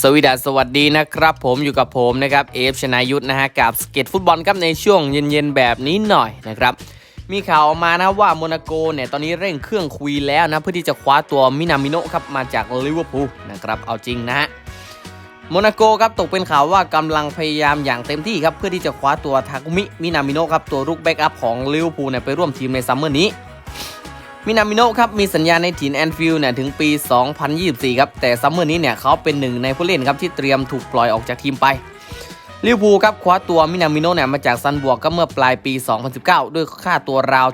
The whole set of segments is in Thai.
สวีดัสสวัสดีนะครับผมอยู่กับผมนะครับเอฟชนายุทธนะฮะกับสเก็ตฟุตบอลครับในช่วงเย็นๆแบบนี้หน่อยนะครับมีข่าวออกมานะว่าโมนาโกเนี่ยตอนนี้เร่งเครื่องคุยแล้วนะเพื่อที่จะคว้าตัวมินามิโนะครับมาจากลิเวอร์พูลนะครับเอาจริงนะฮะโมนาโกครับตกเป็นข่าวว่ากำลังพยายามอย่างเต็มที่ครับเพื่อที่จะคว้าตัวทากุมิมินามิโนะครับตัวรุกแบ็กอัพของลิเวอร์พูลเนี่ยไปร่วมทีมในซัมเมอร์นี้ มินามิโนครับมีสัญญาในถิ่นแอนฟิลด์เนี่ยถึงปี 2024 ครับ แต่ซัมเมอร์นี้เนี่ยเขาเป็นหนึ่งในผู้เล่นครับที่เตรียมถูกปล่อยออกจากทีมไปลิเวอร์พูลครับคว้าตัวมินามิโนเนี่ยมาจากซันบวกก็เมื่อปลายปี 2019 ด้วยค่าตัวราว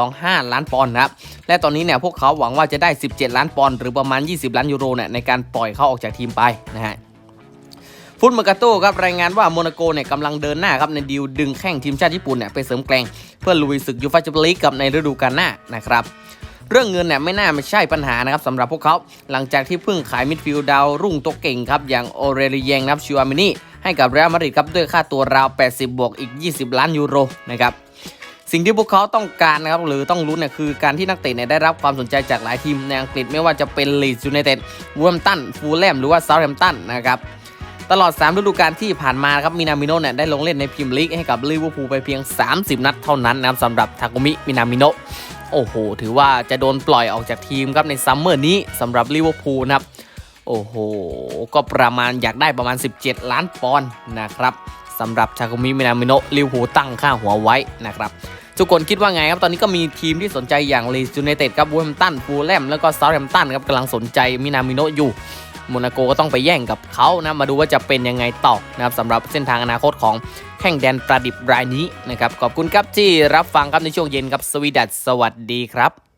7.25 ล้านปอนด์ครับ และตอนนี้เนี่ยพวกเขาหวังว่าจะได้ 17 ล้านปอนด์หรือประมาณ 20 ล้านยูโรเนี่ยในการปล่อยเขาออกจากทีมไปนะฮะ ฟุตเมอร์กาโต้ครับรายงานว่าโมนาโกเนี่ยกำลังเดินหน้าครับในดีลดึงแข้งทีมชาติญี่ปุ่นเนี่ยไปเสริมแกลงเพื่อลุยศึกยูฟ่าแชมเปี้ยนลีกกับในฤดูกาลหน้านะครับเรื่องเงินเนี่ยไม่น่าไม่ใช่ปัญหานะครับสำหรับพวกเขาหลังจากที่เพิ่งขายมิดฟิลด์ดาวรุ่งตัวเก่งครับอย่างโอเรลีเยงนับชิวามินีให้กับเรอัลมาดริดครับด้วยค่าตัวราว 80 บวกอีก 20 ล้านยูโรนะครับสิ่งที่พวกเขาต้องการนะครับหรือต้องรู้เนี่ยคือการที่นักเตะเนี่ยได้รับความสนใจจากหลายทีมในอังกฤษไม่ว่าจะเป็นลีดส์ยูไนเต็ดวูมตันฟูลแลมหรือว่าเซาท์แฮมป์ตันนะครับ ตลอด 3 ฤดูกาลที่ผ่านมาครับมินามิโนะเนี่ยได้ลงเล่นในพรีเมียร์ลีกให้กับลิเวอร์พูลไปเพียง 30 นัดเท่านั้นนะครับสำหรับทากุมิมินามิโนะโอ้โห ถือว่าจะโดนปล่อยออกจากทีมครับในซัมเมอร์นี้สำหรับลิเวอร์พูลนะครับโอ้โห ก็ประมาณอยากได้ประมาณ 17 ล้านปอนด์นะครับสำหรับทากุมิมินามิโนะลิเวอร์พูลตั้งค่าหัวไว้นะครับทุกคนคิดว่าไงครับ ตอนนี้ก็มีทีมที่สนใจอย่างลีสยูไนเต็ดครับวูแฮมตันฟูลแลมแล้วก็เซาท์แฮมตันครับกำลังสนใจมินามิโนะอยู่ โมนาโกก็ต้องไปแย่งกับเขานะมาดูว่าจะเป็นยังไงต่อนะครับสำหรับเส้นทางอนาคตของแข่งแดนประดิบรายนี้นะครับขอบคุณครับที่รับฟังครับในช่วงเย็นครับสวีดัสสวัสดีครับ